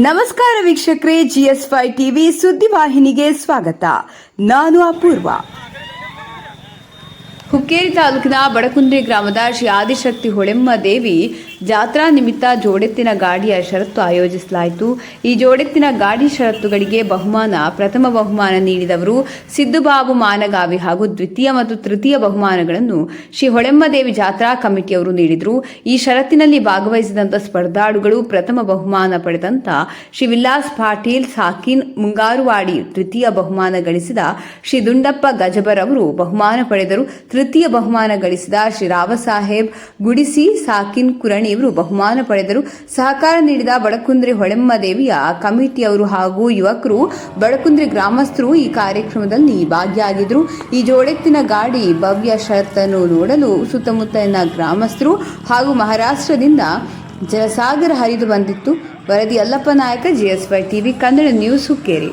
ನಮಸ್ಕಾರ ವೀಕ್ಷಕರೇ, GS five TV ಸುದ್ದಿವಾಹಿನಿಗೆ ಸ್ವಾಗತ. ನಾನು ಅಪೂರ್ವ. ಹುಕ್ಕೇರಿ ತಾಲೂಕಿನ ಬಡಕುಂದ್ರಿ ಗ್ರಾಮದ ಶ್ರೀ ಆದಿಶಕ್ತಿ ಹೊಳೆಮ್ಮ ದೇವಿ ಜಾತ್ರಾ ನಿಮಿತ್ತ ಜೋಡೆತ್ತಿನ ಗಾಡಿಯ ಷರತ್ತು ಆಯೋಜಿಸಲಾಯಿತು. ಈ ಜೋಡೆತ್ತಿನ ಗಾಡಿ ಷರತ್ತುಗಳಿಗೆ ಬಹುಮಾನ, ಪ್ರಥಮ ಬಹುಮಾನ ನೀಡಿದವರು ಸಿದ್ದುಬಾಬು ಮಾನಗಾವಿ ಹಾಗೂ ದ್ವಿತೀಯ ಮತ್ತು ತೃತೀಯ ಬಹುಮಾನಗಳನ್ನು ಶ್ರೀ ಹೊಳೆಮ್ಮದೇವಿ ಜಾತ್ರಾ ಕಮಿಟಿಯವರು ನೀಡಿದರು. ಈ ಷರತ್ತಿನಲ್ಲಿ ಭಾಗವಹಿಸಿದಂಥ ಸ್ಪರ್ಧಾಳುಗಳು ಪ್ರಥಮ ಬಹುಮಾನ ಪಡೆದಂತ ಶ್ರೀ ವಿಲಾಸ್ ಪಾಟೀಲ್, ಸಾಕಿನ್ ಮುಂಗಾರುವಾಡಿ ತೃತೀಯ ಬಹುಮಾನ ಗಳಿಸಿದ ಶ್ರೀ ದುಂಡಪ್ಪ ಗಜಬರ್ ಅವರು ಬಹುಮಾನ ಪಡೆದರು. ತೃತೀಯ ಬಹುಮಾನ ಗಳಿಸಿದ ಶ್ರೀ ರಾವಸಾಹೇಬ್, ಗುಡಿಸಿ, ಸಾಕಿನ್ ಕುರಣಿಯವರು ಬಹುಮಾನ ಪಡೆದರು. ಸಹಕಾರ ನೀಡಿದ ಬಡಕುಂದ್ರಿ ಹೊಳೆಮ್ಮ ದೇವಿಯ ಕಮಿಟಿಯವರು ಹಾಗೂ ಯುವಕರು ಬಡಕುಂದ್ರಿ ಗ್ರಾಮಸ್ಥರು ಈ ಕಾರ್ಯಕ್ರಮದಲ್ಲಿ ಭಾಗಿಯಾಗಿದ್ದರು ಈ ಜೋಡೆತ್ತಿನ ಗಾಡಿ ಭವ್ಯ ಷರತ್ತನ್ನು ನೋಡಲು ಸುತ್ತಮುತ್ತಲಿನ ಗ್ರಾಮಸ್ಥರು ಹಾಗೂ ಮಹಾರಾಷ್ಟ್ರದಿಂದ ಜಲಸಾಗರ ಹರಿದು ಬಂದಿತ್ತು. ವರದಿ Allappa Nayaka, GSY TV, Kannada news Hukkeri.